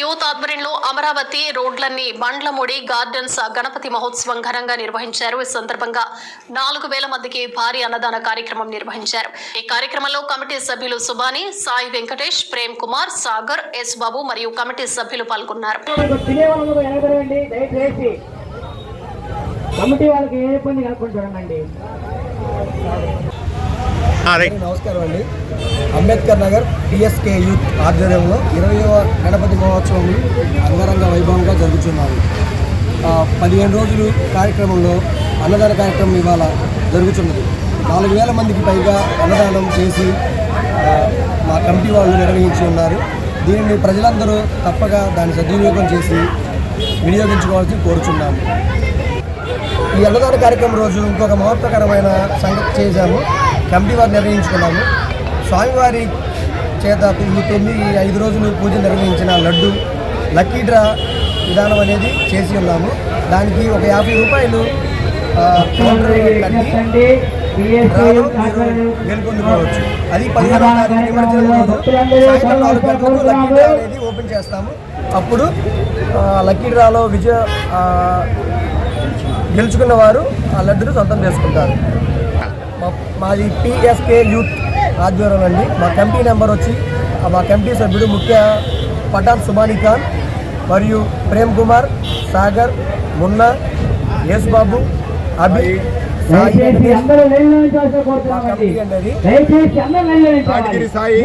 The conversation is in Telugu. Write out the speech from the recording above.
యూత్ ఆధ్వర్యంలో అమరావతి రోడ్లన్నీ బండ్లమూడి గార్డెన్స్ గణపతి మహోత్సవం ఘనంగా నిర్వహించారు. ఈ సందర్భంగా నాలుగు వేల మందికి భారీ అన్నదాన కార్యక్రమం నిర్వహించారు. ఈ కార్యక్రమంలో కమిటీ సభ్యులు సుబాని సాయి వెంకటేష్ ప్రేమ్ కుమార్ సాగర్ ఎస్ బాబు మరియు కమిటీ సభ్యులు పాల్గొన్నారు. కమిటీ వాళ్ళకి ఏ ఇబ్బంది కలగకుండా చూడండి. నమస్కారం అండి. అంబేద్కర్ నగర్ పిఎస్కే యూత్ ఆధ్వర్యంలో ఇరవయవ గణపతి మహోత్సవం అంగరంగ వైభవంగా జరుగుతున్నాము పదిహేను రోజులు కార్యక్రమంలో అన్నదాన కార్యక్రమం ఇవాళ జరుగుతున్నది. నాలుగు వేల మందికి పైగా అన్నదానం చేసి మా కమిటీ వాళ్ళు నిర్వహించి ఉన్నారు. దీనిని ప్రజలందరూ తప్పక దాన్ని సద్వినియోగం చేసి వినియోగించుకోవాల్సి కోరుచున్నాము ఈ అన్నదాన కార్యక్రమం రోజు ఇంకొక మహత్వకరమైన సంగతి చేశాము. కమిటీ వారు నిర్ణయించుకున్నాము. స్వామివారి చేత ఈ తొమ్మిది ఐదు రోజులు పూజ నిర్వహించిన లడ్డు లక్కీ డ్రా విధానం అనేది చేసి ఉన్నాము. దానికి ఒక యాభై రూపాయలు గెలుపొందుకోవచ్చు. అది సాయంత్రం నాలుగు గంటలకు లక్కీ డ్రా అనేది ఓపెన్ చేస్తాము. అప్పుడు లక్కీ డ్రాలో విజయ గెలుచుకున్న వారు ఆ లడ్డును సొంతం చేసుకుంటారు. మాది పిఎస్కే యూత్ ఆధ్వర్యం అండి. మా కమిటీ నెంబర్ వచ్చి మా కమిటీ సభ్యుడు ముఖ్య పఠాన్ సుబానీ ఖాన్ మరియు ప్రేమ్ కుమార్ సాగర్ మున్నా యేస్ బాబు అభి సాయి